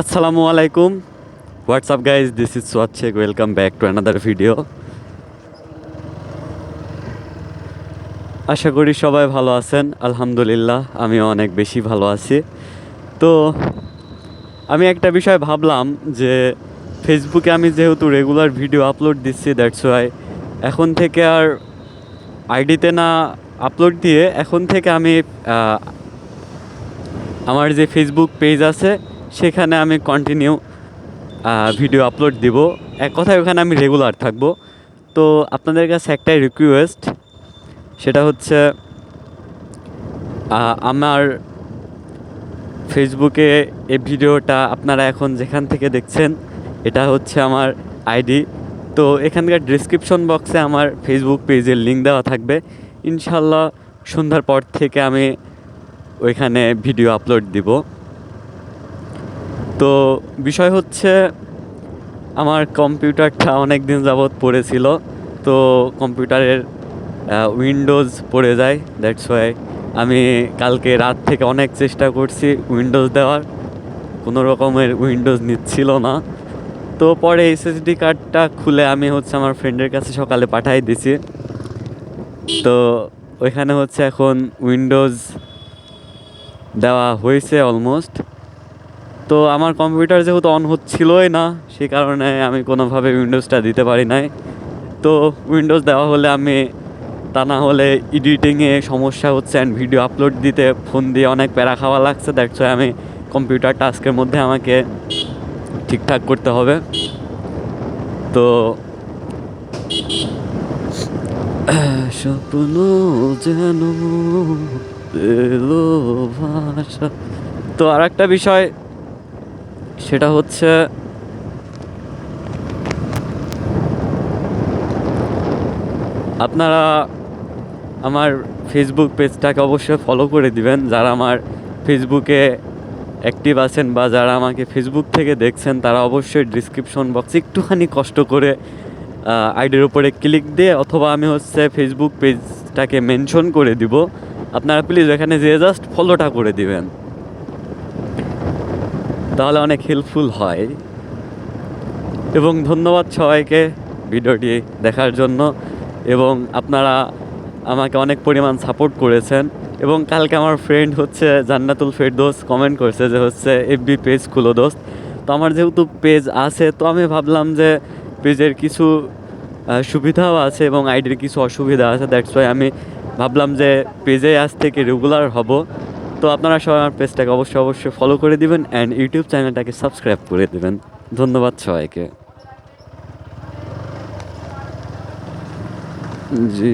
আসসালামু আলাইকুম। WhatsApp guys this is Swad Sheikh welcome back to another video আশা করি সবাই ভালো আছেন। আলহামদুলিল্লাহ, আমিও অনেক বেশি ভালো আছি। তো, আমি একটা বিষয় ভাবলাম যে ফেসবুকে আমি যেহেতু রেগুলার ভিডিও আপলোড দিচ্ছি দ্যাটস ওয়াই এখন থেকে আর আইডিতে না আপলোড দিয়ে এখন থেকে আমি আমার যে ফেসবুক পেজ আছে সেখানে আমি কন্টিনিউ ভিডিও আপলোড দিব। এক কথায় ওখানে আমি রেগুলার থাকব। তো আপনাদের কাছে একটাই রিকোয়েস্ট সেটা হচ্ছে আমার ফেসবুকে এই ভিডিওটা আপনারা এখন যেখান থেকে দেখছেন, এটা হচ্ছে আমার আইডি তো এখানকার ডিসক্রিপশন বক্সে আমার ফেসবুক পেজের লিঙ্ক দেওয়া থাকবে। ইনশাল্লাহ সন্ধ্যার পর থেকে আমি ওইখানে ভিডিও আপলোড দিব। তো বিষয় হচ্ছে, আমার কম্পিউটারটা অনেক দিন যাবৎ পড়েছিল, তো কম্পিউটারের উইন্ডোজ পড়ে যায় দ্যাটস ওয়াই আমি কালকে রাত থেকে অনেক চেষ্টা করছি উইন্ডোজ দেওয়ার, কোনো রকমের উইন্ডোজ নিচ্ছিল না। তো পরে এসএসডি কার্ডটা খুলে আমি হচ্ছে আমার ফ্রেন্ডের কাছে সকালে পাঠাই দিছি। তো ওইখানে হচ্ছে এখন উইন্ডোজ দেওয়া হয়েছে অলমোস্ট তো আমার কম্পিউটার যেহেতু অন হচ্ছিলই না, সে কারণে আমি কোনোভাবে উইন্ডোজটা দিতে পারি নাই। তো উইন্ডোজ দেওয়া হলে আমি, তা না হলে এডিটিংয়ে সমস্যা হচ্ছে অ্যান্ড ভিডিও আপলোড দিতে ফোন দিয়ে অনেক প্যারা খাওয়া লাগছে দেখছ আমি কম্পিউটার টাস্কের মধ্যে আমাকে ঠিকঠাক করতে হবে। তো স্বপ্ন যেন তো আর একটা বিষয় সেটা হচ্ছে আপনারা আমার ফেসবুক পেজটাকে অবশ্যই ফলো করে দিবেন। যারা আমার ফেসবুকে অ্যাক্টিভ আছেন বা যারা আমাকে ফেসবুক থেকে দেখছেন, তারা অবশ্যই ডিসক্রিপশন বক্সে একটুখানি কষ্ট করে আইডির উপরে ক্লিক দিয়ে অথবা আমি হচ্ছে ফেসবুক পেজটাকে মেনশন করে দিব। আপনারা প্লিজ এখানে যেয়ে জাস্ট ফলোটা করে দিবেন। তাহলে অনেক হেল্পফুল হয়। এবং ধন্যবাদ সবাইকে ভিডিওটি দেখার জন্য। এবং আপনারা আমাকে অনেক পরিমাণ সাপোর্ট করেছেন। এবং কালকে আমার ফ্রেন্ড হচ্ছে জান্নাতুল ফেরদোস কমেন্ট করেছে যে হচ্ছে এফবি পেজ খুলো দোস্ত। তো আমার যেহেতু পেজ আছে, তো আমি ভাবলাম যে পেজের কিছু সুবিধাও আছে এবং আইডির কিছু অসুবিধা আছে। দ্যাটস ওয়াই আমি ভাবলাম যে পেজে আজ থেকে রেগুলার হব। তো আপনারা সবাই আমার পেজটাকে অবশ্যই অবশ্যই ফলো করে দিবেন অ্যান্ড ইউটিউব চ্যানেলটাকে সাবস্ক্রাইব করে দেবেন। ধন্যবাদ সবাইকে। জি।